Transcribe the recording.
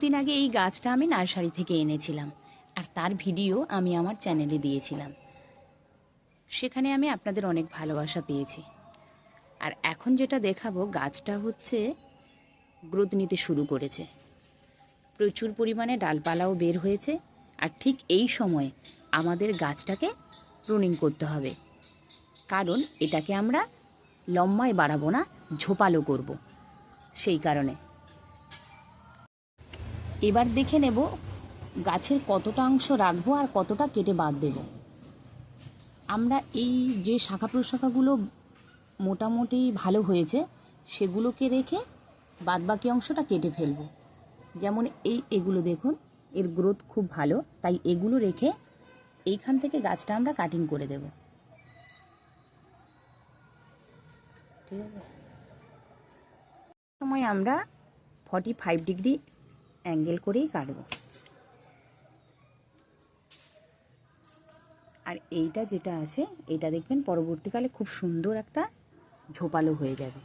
দিন আগে এই গাছটা আমি নার্সারি থেকে এনেছিলাম, আর তার ভিডিও আমি আমার চ্যানেলে দিয়েছিলাম। সেখানে আমি আপনাদের অনেক ভালোবাসা পেয়েছি। আর এখন যেটা দেখাবো, গাছটা হচ্ছে গ্রোথ নিতে শুরু করেছে। প্রচুর পরিমাণে ডালপালাও বের হয়েছে, আর ঠিক এই সময়ে আমাদের গাছটাকে প্রুনিং করতে হবে। কারণ এটাকে আমরা লম্বায় বাড়াবো না, ঝোপালো করব। সেই কারণে এবার দেখে নেব গাছের কতটা অংশ রাখব আর কতটা কেটে বাদ দেব। আমরা এই যে শাখা প্রশাখাগুলো মোটামুটি ভালো হয়েছে, সেগুলোকে রেখে বাদবাকি অংশটা কেটে ফেলব। যেমন এই এগুলো দেখুন, এর গ্রোথ খুব ভালো, তাই এগুলো রেখে এইখান থেকে গাছটা আমরা কাটিং করে দেব। ঠিক আছে? সময় আমরা ফর্টি ফাইভ ডিগ্রি অ্যাঙ্গেল করেই কাটবো। আর এইটা যেটা আছে এটা দেখবেন পরবর্তীকালে খুব সুন্দর একটা ঝোপালো হয়ে যাবে।